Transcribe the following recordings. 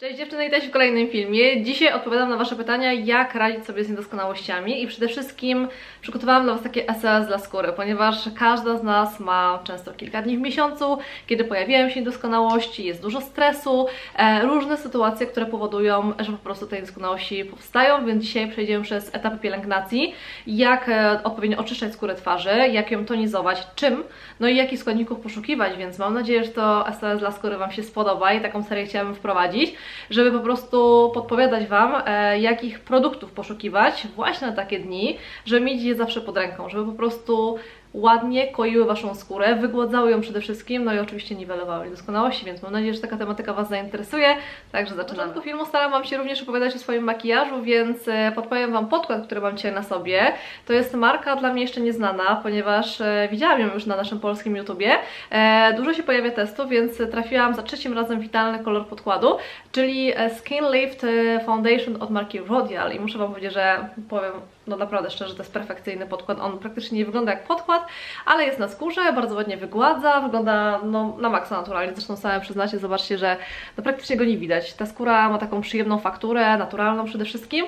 Cześć dziewczyny, witajcie w kolejnym filmie. Dzisiaj odpowiadam na Wasze pytania, jak radzić sobie z niedoskonałościami i przede wszystkim przygotowałam dla Was takie SOS dla skóry, ponieważ każda z nas ma często kilka dni w miesiącu, kiedy pojawiają się niedoskonałości, jest dużo stresu, e, różne sytuacje, które powodują, że po prostu te niedoskonałości powstają, więc dzisiaj przejdziemy przez etapy pielęgnacji, jak e, odpowiednio oczyszczać skórę twarzy, jak ją tonizować, czym, no i jakich składników poszukiwać, więc mam nadzieję, że to SOS dla skóry Wam się spodoba i taką serię chciałabym wprowadzić żeby po prostu podpowiadać Wam, e, jakich produktów poszukiwać właśnie na takie dni, żeby mieć je zawsze pod ręką, żeby po prostu ładnie koiły Waszą skórę, wygładzały ją przede wszystkim, no i oczywiście niwelowały niedoskonałości, więc mam nadzieję, że taka tematyka Was zainteresuje, także zaczynamy. Na początku filmu staram Wam się również opowiadać o swoim makijażu, więc e, podpowiem Wam podkład, który mam dzisiaj na sobie. To jest marka dla mnie jeszcze nieznana, ponieważ e, widziałam ją już na naszym polskim YouTubie. E, Dużo się pojawia testów, więc trafiłam za trzecim razem w idealny kolor podkładu, czyli Skin Lift Foundation od marki Rodial i muszę Wam powiedzieć, że powiem no naprawdę szczerze, to jest perfekcyjny podkład. On praktycznie nie wygląda jak podkład, ale jest na skórze, bardzo ładnie wygładza, wygląda no, na maksa naturalnie. Zresztą same przyznacie, zobaczcie, że no, praktycznie go nie widać. Ta skóra ma taką przyjemną fakturę, naturalną przede wszystkim.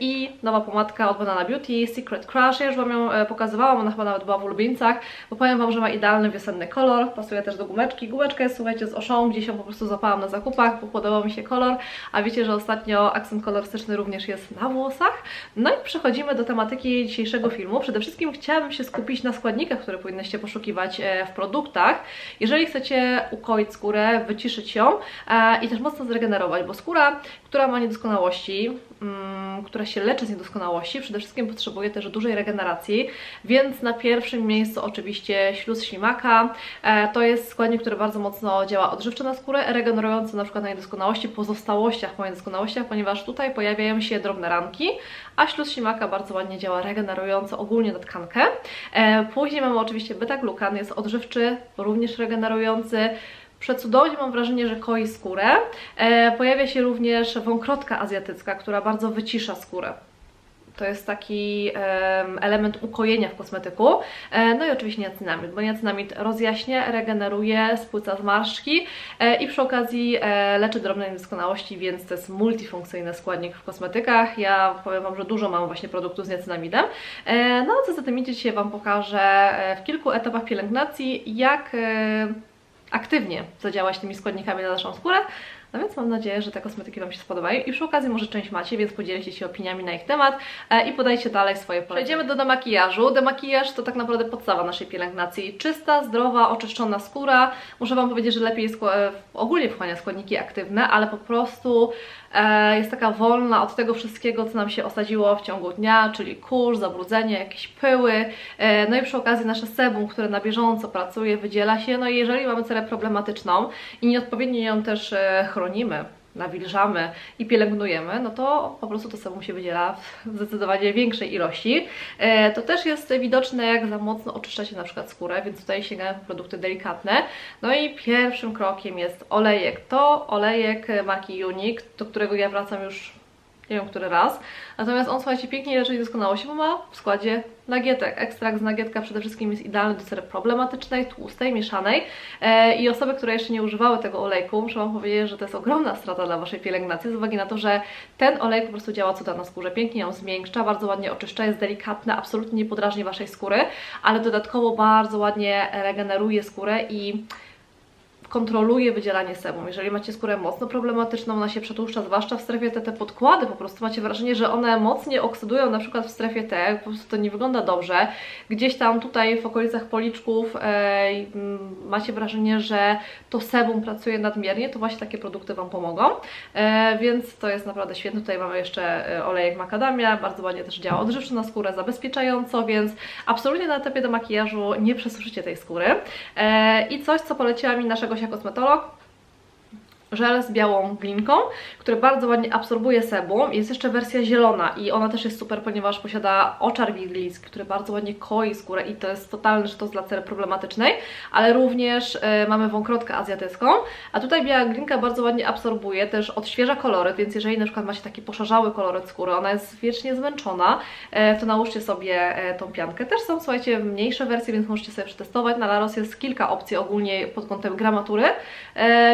I nowa pomadka od Banana Beauty, Secret Crush. Ja już Wam ją e, pokazywałam, ona chyba nawet była w ulubieńcach, bo powiem Wam, że ma idealny wiosenny kolor. Pasuje też do gumeczki. Gumeczka jest, słuchajcie, z Oszą, gdzieś ją po prostu zapałam na zakupach, bo podobał mi się kolor. A wiecie, że ostatnio akcent kolorystyczny również jest na włosach. No i przechodzimy do tematyki dzisiejszego filmu. Przede wszystkim chciałabym się skupić na składnikach, które powinnyście poszukiwać e, w produktach. Jeżeli chcecie ukoić skórę, wyciszyć ją e, i też mocno zregenerować, bo skóra, która ma niedoskonałości, mm, która się leczy z niedoskonałości, przede wszystkim potrzebuje też dużej regeneracji, więc na pierwszym miejscu oczywiście śluz ślimaka. E, To jest składnik, który bardzo mocno działa odżywczo na skórę, regenerujący na przykład na niedoskonałości, pozostałościach po niedoskonałościach, ponieważ tutaj pojawiają się drobne ranki, a śluz ślimaka bardzo ładnie działa regenerująco ogólnie na tkankę. E, Później mamy oczywiście beta-glukan, jest odżywczy, również regenerujący. Przecudownie mam wrażenie, że koi skórę. E, pojawia się również wąkrotka azjatycka, która bardzo wycisza skórę. To jest taki em, element ukojenia w kosmetyku. E, no i oczywiście niacinamid, bo niacinamid rozjaśnia, regeneruje, spłyca zmarszczki e, i przy okazji e, leczy drobne niedoskonałości, więc to jest multifunkcyjny składnik w kosmetykach. Ja powiem Wam, że dużo mam właśnie produktów z niacinamidem. E, no a co za tym idzie, dzisiaj Wam pokażę e, w kilku etapach pielęgnacji, jak e, aktywnie zadziałać tymi składnikami na naszą skórę. No więc mam nadzieję, że te kosmetyki Wam się spodobają i przy okazji może część macie, więc podzielcie się opiniami na ich temat e, i podajcie dalej swoje polecenia. Przejdziemy do demakijażu. Demakijaż to tak naprawdę podstawa naszej pielęgnacji. Czysta, zdrowa, oczyszczona skóra. Muszę Wam powiedzieć, że lepiej e, ogólnie wchłania składniki aktywne, ale po prostu e, jest taka wolna od tego wszystkiego, co nam się osadziło w ciągu dnia, czyli kurz, zabrudzenie, jakieś pyły. No i przy okazji nasze sebum, które na bieżąco pracuje, wydziela się. No i jeżeli mamy cerę problematyczną i nieodpowiednio ją też e, chronimy, nawilżamy i pielęgnujemy, no to po prostu to sebum się wydziela w zdecydowanie większej ilości. E, To też jest widoczne, jak za mocno oczyszczacie na przykład skórę, więc tutaj sięgamy po produkty delikatne. No i pierwszym krokiem jest olejek. To olejek marki Unique, do którego ja wracam już nie wiem który raz. Natomiast on, słuchajcie, pięknie leczy niedoskonałości, bo ma w składzie nagietek. Ekstrakt z nagietka przede wszystkim jest idealny do cery problematycznej, tłustej, mieszanej. E, I osoby, które jeszcze nie używały tego olejku, muszę Wam powiedzieć, że to jest ogromna strata dla Waszej pielęgnacji, z uwagi na to, że ten olej po prostu działa cuda na skórze. Pięknie ją zmiękcza, bardzo ładnie oczyszcza, jest delikatny, absolutnie nie podrażni Waszej skóry, ale dodatkowo bardzo ładnie regeneruje skórę i kontroluje wydzielanie sebum. Jeżeli macie skórę mocno problematyczną, ona się przetłuszcza, zwłaszcza w strefie T, te podkłady po prostu macie wrażenie, że one mocniej oksydują na przykład w strefie T, po prostu to nie wygląda dobrze. Gdzieś tam tutaj w okolicach policzków e, mm, macie wrażenie, że to sebum pracuje nadmiernie, to właśnie takie produkty Wam pomogą. E, więc to jest naprawdę świetne. Tutaj mamy jeszcze e, olejek makadamia, bardzo ładnie też działa odżywczo na skórę, zabezpieczająco, więc absolutnie na etapie do makijażu nie przesuszycie tej skóry. E, I coś, co poleciła mi nasza Gosia Kosmetolog, żel z białą glinką, który bardzo ładnie absorbuje sebum. Jest jeszcze wersja zielona i ona też jest super, ponieważ posiada oczar wiglijski, który bardzo ładnie koi skórę i to jest totalny sztos dla cery problematycznej, ale również e, mamy wąkrotkę azjatycką, a tutaj biała glinka bardzo ładnie absorbuje, też odświeża koloryt, więc jeżeli na przykład macie taki poszarzały koloryt skóry, ona jest wiecznie zmęczona, e, to nałóżcie sobie e, tą piankę. Też są, słuchajcie, mniejsze wersje, więc możecie sobie przetestować. Na Laros jest kilka opcji ogólnie pod kątem gramatury,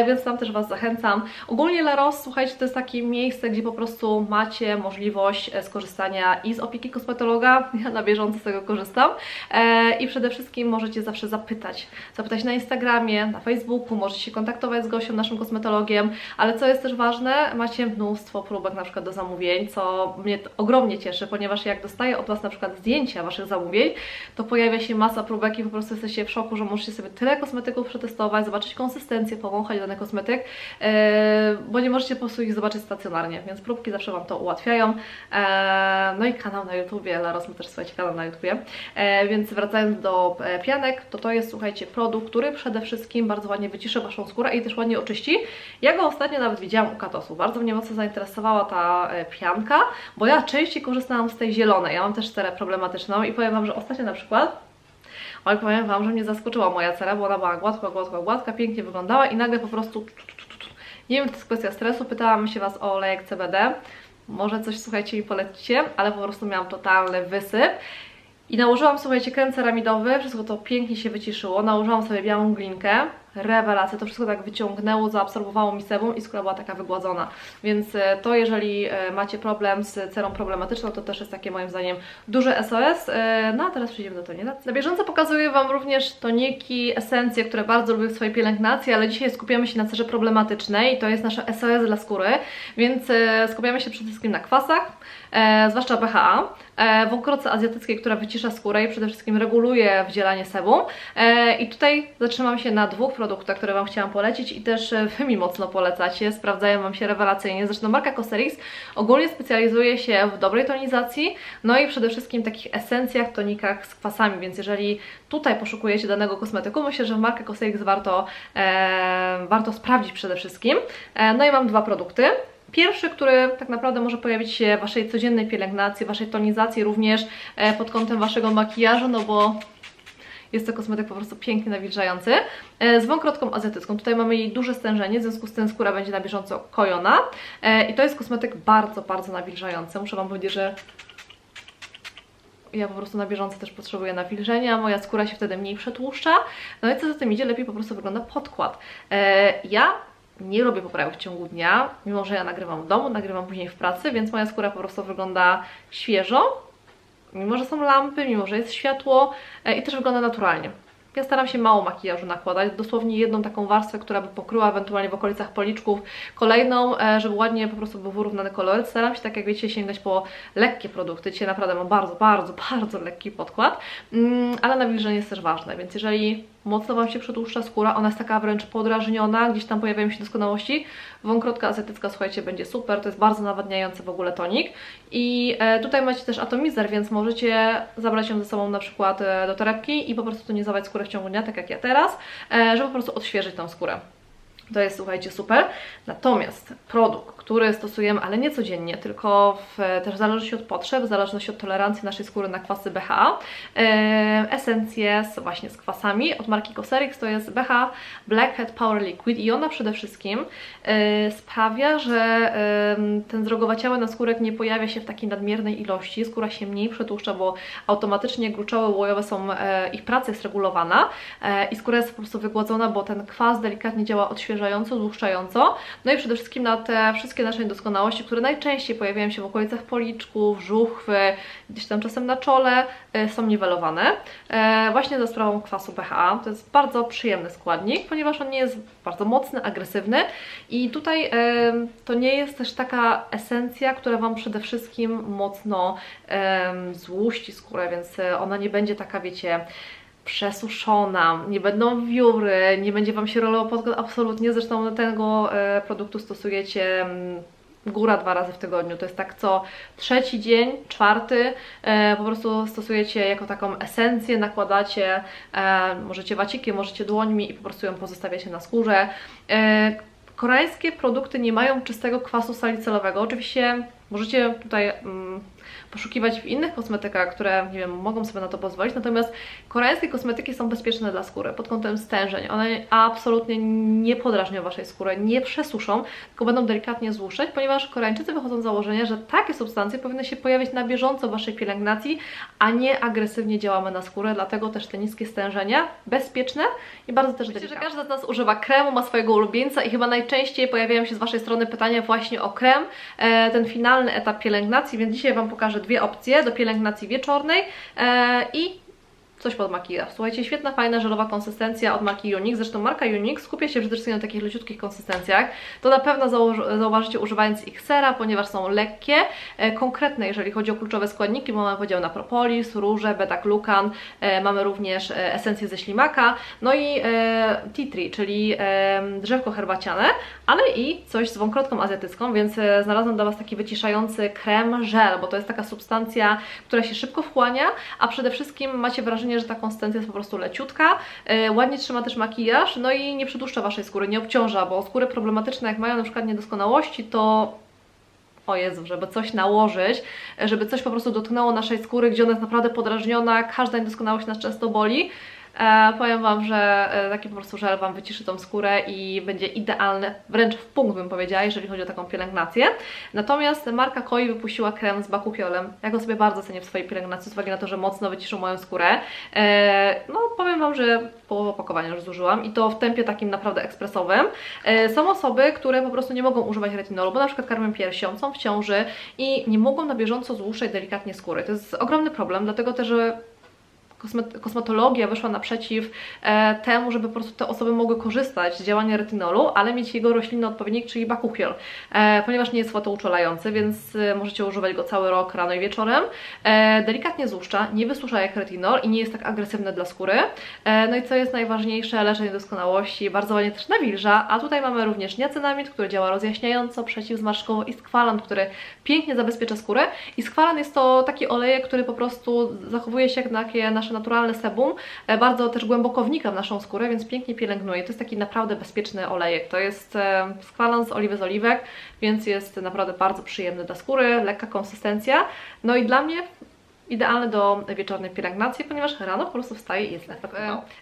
więc tam też Was zachęcam zachęcam. Ogólnie La Rose, słuchajcie, to jest takie miejsce, gdzie po prostu macie możliwość e, skorzystania i z opieki kosmetologa, ja na bieżąco z tego korzystam e, i przede wszystkim możecie zawsze zapytać. Zapytać na Instagramie, na Facebooku, możecie się kontaktować z Gosią, naszym kosmetologiem, ale co jest też ważne, macie mnóstwo próbek na przykład do zamówień, co mnie ogromnie cieszy, ponieważ jak dostaję od Was na przykład zdjęcia Waszych zamówień, to pojawia się masa próbek i po prostu jesteście w szoku, że możecie sobie tyle kosmetyków przetestować, zobaczyć konsystencję, powąchać dany kosmetyk, bo nie możecie po prostu ich zobaczyć stacjonarnie, więc próbki zawsze Wam to ułatwiają. E, no i kanał na YouTubie, Laros ma też słuchajcie kanał na YouTubie, e, więc wracając do e, pianek, to to jest słuchajcie produkt, który przede wszystkim bardzo ładnie wyciszy Waszą skórę i też ładnie oczyści. Ja go ostatnio nawet widziałam u Katosu, bardzo mnie mocno zainteresowała ta e, pianka, bo ja częściej korzystałam z tej zielonej, ja mam też cerę problematyczną i powiem Wam, że ostatnio na przykład ale powiem Wam, że mnie zaskoczyła moja cera, bo ona była gładka, gładka, gładka, pięknie wyglądała i nagle po prostu nie wiem, czy to jest kwestia stresu, pytałam się Was o olejek CBD, może coś, słuchajcie, mi polecicie, ale po prostu miałam totalny wysyp. I nałożyłam, słuchajcie, krem ceramidowy, wszystko to pięknie się wyciszyło, nałożyłam sobie białą glinkę, rewelacja, to wszystko tak wyciągnęło, zaabsorbowało mi sebum i skóra była taka wygładzona, więc e, to jeżeli e, macie problem z cerą problematyczną, to też jest takie moim zdaniem duże SOS. E, no a teraz przejdziemy do toniku. Na bieżąco pokazuję Wam również toniki, esencje, które bardzo lubię w swojej pielęgnacji, ale dzisiaj skupiamy się na cerze problematycznej to jest nasze SOS dla skóry, więc skupiamy się przede wszystkim na kwasach, zwłaszcza BHA, w okroce azjatyckiej, która wycisza skórę i przede wszystkim reguluje wdzielanie sebum i tutaj zatrzymam się na dwóch produktach, które Wam chciałam polecić i też e, Wy mi mocno polecacie, sprawdzają Wam się rewelacyjnie. Zresztą marka Cosrx ogólnie specjalizuje się w dobrej tonizacji, no i przede wszystkim takich esencjach, tonikach z kwasami, więc jeżeli tutaj poszukujecie danego kosmetyku, myślę, że w markę Cosrx warto, e, warto sprawdzić przede wszystkim. E, no i mam dwa produkty. Pierwszy, który tak naprawdę może pojawić się w Waszej codziennej pielęgnacji, Waszej tonizacji, również e, pod kątem Waszego makijażu, no bo jest to kosmetyk po prostu pięknie nawilżający. E, z wąkrotką azjatycką. Tutaj mamy jej duże stężenie, w związku z tym skóra będzie na bieżąco kojona. E, I to jest kosmetyk bardzo, bardzo nawilżający. Muszę Wam powiedzieć, że ja po prostu na bieżąco też potrzebuję nawilżenia, moja skóra się wtedy mniej przetłuszcza, no i co za tym idzie, lepiej po prostu wygląda podkład. Ja nie robię poprawek w ciągu dnia, mimo że ja nagrywam w domu, nagrywam później w pracy, więc moja skóra po prostu wygląda świeżo, mimo że są lampy, mimo że jest światło e, i też wygląda naturalnie. Ja staram się mało makijażu nakładać, dosłownie jedną taką warstwę, która by pokryła ewentualnie w okolicach policzków, kolejną, e, żeby ładnie po prostu był wyrównany kolor. Staram się, tak jak wiecie, sięgać po lekkie produkty. Dzisiaj naprawdę mam bardzo, bardzo, bardzo lekki podkład, mm, ale nawilżenie jest też ważne, więc jeżeli mocno Wam się przedłuższa skóra, ona jest taka wręcz podrażniona, gdzieś tam pojawiają się doskonałości. Wąkrotka azjatycka, słuchajcie, będzie super, to jest bardzo nawadniający w ogóle tonik. I e, tutaj macie też atomizer, więc możecie zabrać ją ze sobą na przykład e, do torebki i po prostu tonizować skórę w ciągu dnia, tak jak ja teraz, e, żeby po prostu odświeżyć tą skórę. To jest, słuchajcie, super. Natomiast produkt, który stosujemy, ale nie codziennie, tylko w, też w zależności od potrzeb, w zależności od tolerancji naszej skóry na kwasy BHA, e, esencje z, właśnie z kwasami od marki Cosrx, to jest BHA Blackhead Power Liquid i ona przede wszystkim e, sprawia, że e, ten zdrogowaciały na skórek nie pojawia się w takiej nadmiernej ilości, skóra się mniej przetłuszcza, bo automatycznie gruczoły łojowe są, e, ich praca jest regulowana i skóra jest po prostu wygładzona, bo ten kwas delikatnie działa odświeżająco, złuszczająco, no i przede wszystkim na te wszystkie wszystkie nasze niedoskonałości, które najczęściej pojawiają się w okolicach policzków, żuchwy, gdzieś tam czasem na czole, e, są niwelowane. E, właśnie za sprawą kwasu BHA. To jest bardzo przyjemny składnik, ponieważ on nie jest bardzo mocny, agresywny i tutaj e, to nie jest też taka esencja, która Wam przede wszystkim mocno złuści skórę, więc ona nie będzie taka, wiecie, przesuszona, nie będą wióry, nie będzie Wam się rolował podkład absolutnie, zresztą tego e, produktu stosujecie mm, góra dwa razy w tygodniu, to jest tak co trzeci dzień, czwarty, e, po prostu stosujecie jako taką esencję, nakładacie, e, możecie wacikiem, możecie dłońmi i po prostu ją pozostawiacie na skórze. Koreańskie produkty nie mają czystego kwasu salicelowego, oczywiście Możecie tutaj mm, poszukiwać w innych kosmetykach, które, nie wiem, mogą sobie na to pozwolić, natomiast koreańskie kosmetyki są bezpieczne dla skóry pod kątem stężeń. One absolutnie nie podrażnią Waszej skóry, nie przesuszą, tylko będą delikatnie złuszczać, ponieważ Koreańczycy wychodzą z założenia, że takie substancje powinny się pojawić na bieżąco w Waszej pielęgnacji, a nie agresywnie działamy na skórę, dlatego też te niskie stężenia, bezpieczne i bardzo też delikatne. Że każdy z nas używa kremu, ma swojego ulubieńca i chyba najczęściej pojawiają się z Waszej strony pytania właśnie o krem, e, ten finalny etap pielęgnacji, więc dzisiaj Wam pokażę dwie opcje do pielęgnacji wieczornej e, i coś pod makijaż. Słuchajcie, świetna, fajna, żelowa konsystencja od marki Unique. Zresztą marka Unique skupia się przede wszystkim na takich leciutkich konsystencjach. To na pewno zauważycie używając ich sera, ponieważ są lekkie, e, konkretne, jeżeli chodzi o kluczowe składniki, bo mamy podział na propolis, róże, beta-glukan, e, mamy również e, esencję ze ślimaka, no i e, tea tree, czyli e, drzewko herbaciane, ale i coś z wąkrotką azjatycką, więc e, znalazłam dla Was taki wyciszający krem żel, bo to jest taka substancja, która się szybko wchłania, a przede wszystkim macie wrażenie, wrażenie, że ta konsystencja jest po prostu leciutka, yy, ładnie trzyma też makijaż, no i nie przedłuża Waszej skóry, nie obciąża, bo skóry problematyczne, jak mają na przykład niedoskonałości, to o Jezu, żeby coś nałożyć, żeby coś po prostu dotknęło naszej skóry, gdzie ona jest naprawdę podrażniona, każda niedoskonałość nas często boli, E, powiem Wam, że e, taki po prostu żel Wam wyciszy tą skórę i będzie idealny, wręcz w punkt bym powiedziała, jeżeli chodzi o taką pielęgnację. Natomiast marka Koi wypuściła krem z bakupiolem. Ja go sobie bardzo cenię w swojej pielęgnacji, z uwagi na to, że mocno wyciszył moją skórę. E, no powiem Wam, że połowę opakowania już zużyłam i to w tempie takim naprawdę ekspresowym. E, są osoby, które po prostu nie mogą używać retinolu, bo na przykład karmią piersią, są w ciąży i nie mogą na bieżąco złuszczać delikatnie skóry. To jest ogromny problem, dlatego też, że kosmetologia wyszła naprzeciw e, temu, żeby po prostu te osoby mogły korzystać z działania retinolu, ale mieć jego roślinny odpowiednik, czyli bakuchiol, e, ponieważ nie jest fotouczulający, więc e, możecie używać go cały rok rano i wieczorem. E, delikatnie złuszcza, nie wysusza jak retinol i nie jest tak agresywny dla skóry. E, no i co jest najważniejsze, leczy niedoskonałości, bardzo ładnie też nawilża, a tutaj mamy również niacinamid, który działa rozjaśniająco, przeciwzmarszczkowo i skwalan, który pięknie zabezpiecza skórę i skwalan jest to taki olejek, który po prostu zachowuje się jak takie nasze naturalne sebum, e, bardzo też głęboko wnika w naszą skórę, więc pięknie pielęgnuje. To jest taki naprawdę bezpieczny olejek. To jest e, skwalans z oliwy z oliwek, więc jest naprawdę bardzo przyjemny dla skóry, lekka konsystencja. No i dla mnie idealny do wieczornej pielęgnacji, ponieważ rano po prostu wstaje i jest efekt.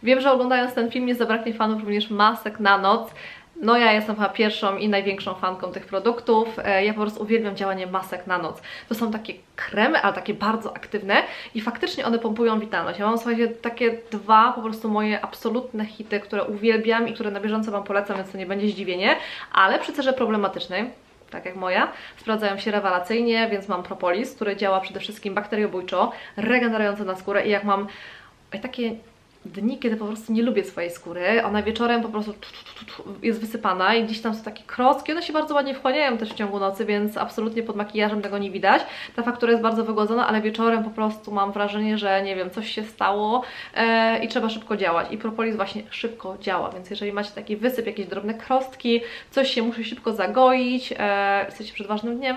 Wiem, że oglądając ten film nie zabraknie fanów również masek na noc. No ja jestem chyba pierwszą i największą fanką tych produktów. E, ja po prostu uwielbiam działanie masek na noc. To są takie kremy, ale takie bardzo aktywne i faktycznie one pompują witalność. Ja mam słuchajcie takie dwa po prostu moje absolutne hity, które uwielbiam i które na bieżąco Wam polecam, więc to nie będzie zdziwienie, ale przy cerze problematycznej tak jak moja, sprawdzają się rewelacyjnie, więc mam propolis, który działa przede wszystkim bakteriobójczo, regenerująco na skórę i jak mam takie dni, kiedy po prostu nie lubię swojej skóry. Ona wieczorem po prostu jest wysypana i gdzieś tam są takie kroski. One się bardzo ładnie wchłaniają też w ciągu nocy, więc absolutnie pod makijażem tego nie widać. Ta faktura jest bardzo wygłodzona, ale wieczorem po prostu mam wrażenie, że nie wiem, coś się stało e, i trzeba szybko działać. I propolis właśnie szybko działa, więc jeżeli macie taki wysyp, jakieś drobne krostki, coś się musi szybko zagoić, e, jesteście przed ważnym dniem,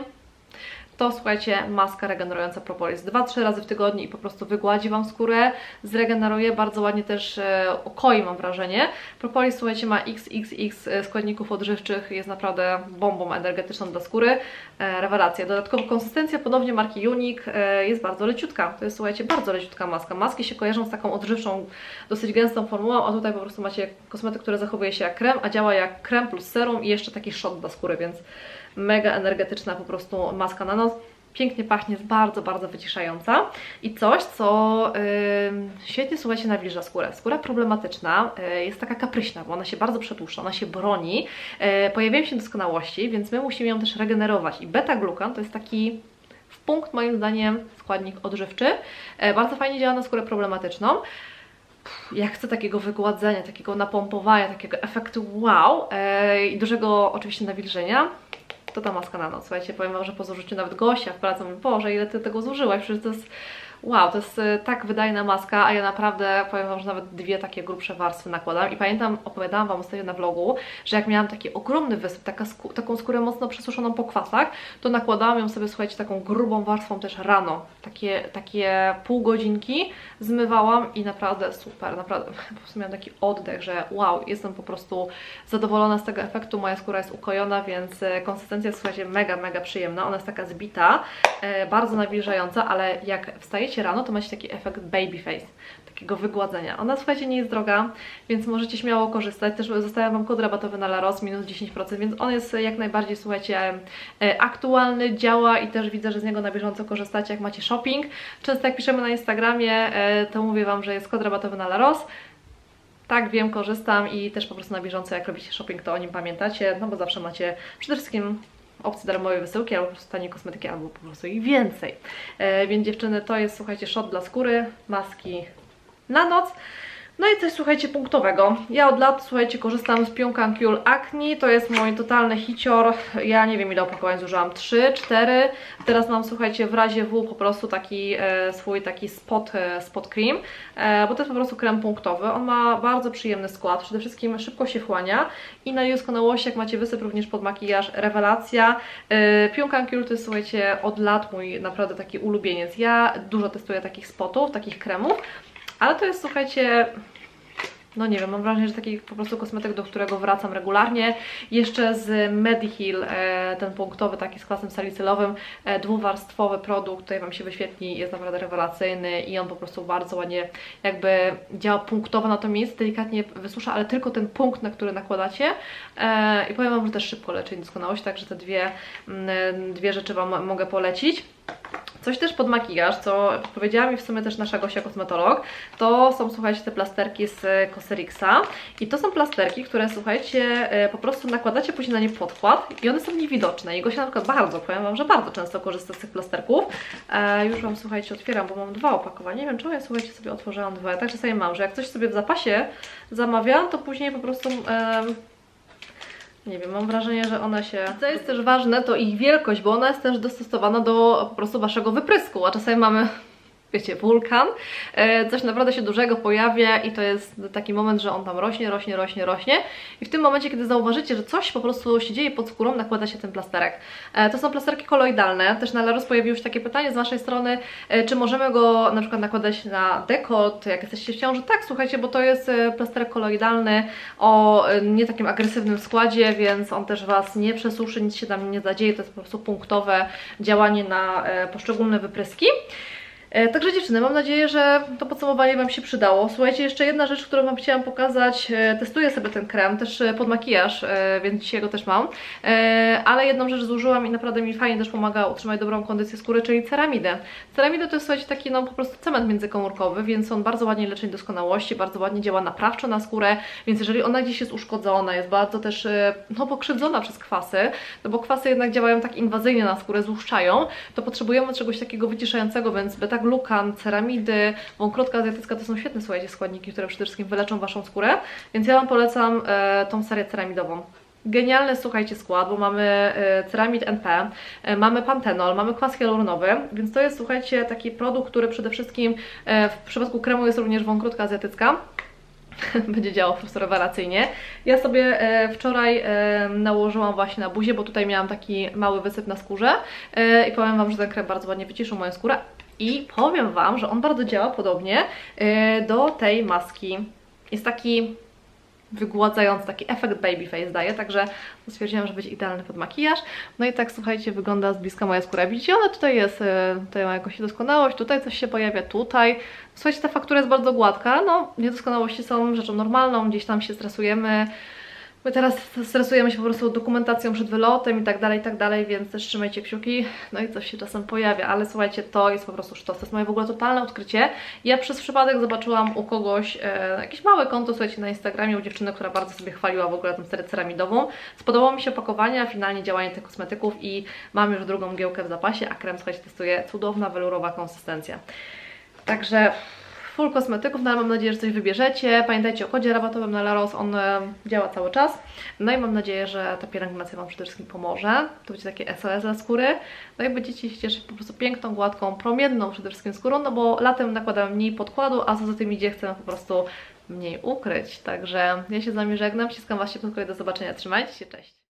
to słuchajcie, maska regenerująca propolis 2-3 razy w tygodniu i po prostu wygładzi Wam skórę, zregeneruje, bardzo ładnie też e, ukoi mam wrażenie. Propolis słuchajcie ma XXX e, składników odżywczych, jest naprawdę bombą energetyczną dla skóry, e, rewelacja. Dodatkowo konsystencja ponownie marki Unique e, jest bardzo leciutka, to jest słuchajcie bardzo leciutka maska. Maski się kojarzą z taką odżywczą, dosyć gęstą formułą, a tutaj po prostu macie kosmetyk, który zachowuje się jak krem, a działa jak krem plus serum i jeszcze taki shot dla skóry, więc mega energetyczna po prostu maska na noc. Pięknie pachnie, jest bardzo, bardzo wyciszająca. I coś, co yy, świetnie, słuchajcie, nawilża skórę. Skóra problematyczna yy, jest taka kapryśna, bo ona się bardzo przetłuszcza, ona się broni, yy, pojawiają się doskonałości, więc my musimy ją też regenerować. I beta-glukan to jest taki w punkt, moim zdaniem, składnik odżywczy. Yy, bardzo fajnie działa na skórę problematyczną. Ja chcę takiego wygładzenia, takiego napompowania, takiego efektu wow yy, i dużego oczywiście nawilżenia to ta maska na noc. Słuchajcie, powiem Wam, że po zużyciu nawet Gosia w pracy mówi, Boże, ile Ty tego zużyłaś, przecież to jest wow, to jest e, tak wydajna maska, a ja naprawdę powiem Wam, że nawet dwie takie grubsze warstwy nakładam. I pamiętam, opowiadałam Wam ostatnio na vlogu, że jak miałam taki ogromny wysyp, taka skó taką skórę mocno przesuszoną po kwasach, to nakładałam ją sobie, słuchajcie, taką grubą warstwą też rano, takie, takie pół godzinki zmywałam i naprawdę super, naprawdę. Po prostu miałam taki oddech, że wow, jestem po prostu zadowolona z tego efektu, moja skóra jest ukojona, więc e, konsystencja jest, słuchajcie, mega, mega przyjemna, ona jest taka zbita, e, bardzo nawilżająca, ale jak wstajecie rano, to macie taki efekt baby face, takiego wygładzenia. Ona, słuchajcie, nie jest droga, więc możecie śmiało korzystać. Też zostawiam Wam kod rabatowy na Laros, minus 10%, więc on jest jak najbardziej, słuchajcie, e, aktualny, działa i też widzę, że z niego na bieżąco korzystacie, jak macie shopping. Często jak piszemy na Instagramie, e, to mówię Wam, że jest kod rabatowy na Laros. Tak, wiem, korzystam i też po prostu na bieżąco, jak robicie shopping, to o nim pamiętacie, no bo zawsze macie przede wszystkim opcje darmowej wysyłki, albo po prostu tanie kosmetyki, albo po prostu ich więcej. E, więc dziewczyny, to jest, słuchajcie, shot dla skóry, maski na noc. No i coś, słuchajcie, punktowego. Ja od lat, słuchajcie, korzystam z Pionkan Cule Acne. To jest mój totalny hicior. Ja nie wiem ile opakowań zużyłam. 3, 4. Teraz mam, słuchajcie, w razie W po prostu taki e, swój taki spot, e, spot cream, e, bo to jest po prostu krem punktowy. On ma bardzo przyjemny skład. Przede wszystkim szybko się wchłania i na doskonałości, jak macie wysyp również pod makijaż, rewelacja. E, Pionkan Cule to jest, słuchajcie, od lat mój naprawdę taki ulubieniec. Ja dużo testuję takich spotów, takich kremów. Ale to jest, słuchajcie, no nie wiem, mam wrażenie, że taki po prostu kosmetyk, do którego wracam regularnie. Jeszcze z Mediheal, e, ten punktowy, taki z kwasem salicylowym, e, dwuwarstwowy produkt, tutaj Wam się wyświetli, jest naprawdę rewelacyjny i on po prostu bardzo ładnie jakby działa punktowo na to miejsce, delikatnie wysusza, ale tylko ten punkt, na który nakładacie e, i powiem Wam, że też szybko leczy niedoskonałość, także te dwie, mm, dwie rzeczy Wam mogę polecić. Coś też pod makijaż, co powiedziała mi w sumie też nasza Gosia kosmetolog, to są, słuchajcie, te plasterki z Cosrxa i to są plasterki, które, słuchajcie, e, po prostu nakładacie później na nie podkład i one są niewidoczne. I Gosia na przykład bardzo, powiem Wam, że bardzo często korzysta z tych plasterków. E, już Wam, słuchajcie, otwieram, bo mam dwa opakowania, nie wiem czemu ja, słuchajcie, sobie otworzyłam dwa, ja tak czasami mam, że jak coś sobie w zapasie zamawiam, to później po prostu... E, nie wiem, mam wrażenie, że one się... Co jest też ważne, to ich wielkość, bo ona jest też dostosowana do po prostu Waszego wyprysku, a czasami mamy wiecie, wulkan, e, coś naprawdę się dużego pojawia i to jest taki moment, że on tam rośnie, rośnie, rośnie, rośnie i w tym momencie, kiedy zauważycie, że coś po prostu się dzieje pod skórą, nakłada się ten plasterek. E, to są plasterki koloidalne, też na Laros pojawiło się takie pytanie z Waszej strony, e, czy możemy go na przykład nakładać na dekolt, jak jesteście w ciąży? Tak, słuchajcie, bo to jest plasterek koloidalny o nie takim agresywnym składzie, więc on też Was nie przesuszy, nic się tam nie zadzieje, to jest po prostu punktowe działanie na poszczególne wypryski. E, także dziewczyny, mam nadzieję, że to podsumowanie Wam się przydało. Słuchajcie, jeszcze jedna rzecz, którą Wam chciałam pokazać. E, testuję sobie ten krem, też e, pod makijaż, więc dzisiaj go też mam. Ale jedną rzecz zużyłam i naprawdę mi fajnie też pomaga utrzymać dobrą kondycję skóry, czyli ceramidę. Ceramidę to jest, słuchajcie, taki no po prostu cement międzykomórkowy, więc on bardzo ładnie leczy doskonałości, bardzo ładnie działa naprawczo na skórę, więc jeżeli ona gdzieś jest uszkodzona, jest bardzo też no, pokrzywdzona przez kwasy, no bo kwasy jednak działają tak inwazyjnie na skórę, złuszczają, to potrzebujemy czegoś takiego wyciszającego, więc beta glukan, ceramidy, wąkrotka azjatycka to są świetne, słuchajcie, składniki, które przede wszystkim wyleczą Waszą skórę, więc ja Wam polecam e, tą serię ceramidową. Genialny, słuchajcie, skład, bo mamy e, ceramid NP, e, mamy pantenol, mamy kwas hialuronowy, więc to jest, słuchajcie, taki produkt, który przede wszystkim e, w przypadku kremu jest również wąkrotka azjatycka, będzie działał po prostu rewelacyjnie. Ja sobie wczoraj nałożyłam właśnie na buzię, bo tutaj miałam taki mały wysyp na skórze i powiem Wam, że ten krem bardzo ładnie wyciszył moją skórę i powiem Wam, że on bardzo działa podobnie y, do tej maski. Jest taki wygładzający, taki efekt babyface daje, także stwierdziłam, że będzie idealny pod makijaż. No i tak, słuchajcie, wygląda z bliska moja skóra. Widzicie, ona tutaj jest, y, tutaj ma jakąś niedoskonałość, tutaj coś się pojawia, tutaj. Słuchajcie, ta faktura jest bardzo gładka, no niedoskonałości są rzeczą normalną, gdzieś tam się stresujemy, My teraz stresujemy się po prostu dokumentacją przed wylotem i tak dalej, i tak dalej, więc też trzymajcie kciuki. No i coś się czasem pojawia, ale słuchajcie, to jest po prostu sztos. To jest moje w ogóle totalne odkrycie. Ja przez przypadek zobaczyłam u kogoś e, jakieś małe konto, słuchajcie, na Instagramie u dziewczyny, która bardzo sobie chwaliła w ogóle tę serię ceramidową. Spodobało mi się opakowanie, a finalnie działanie tych kosmetyków i mam już drugą giełkę w zapasie, a krem, słuchajcie, testuje cudowna, welurowa konsystencja. Także full kosmetyków, no ale mam nadzieję, że coś wybierzecie. Pamiętajcie o kodzie rabatowym na Laros, on e, działa cały czas. No i mam nadzieję, że ta pielęgnacja Wam przede wszystkim pomoże. To będzie takie SOS dla skóry. No i będziecie się cieszyć po prostu piękną, gładką, promienną przede wszystkim skórą, no bo latem nakładam mniej podkładu, a co za tym idzie chcę po prostu mniej ukryć. Także ja się z Wami żegnam, ściskam Was się pod do zobaczenia, trzymajcie się, cześć!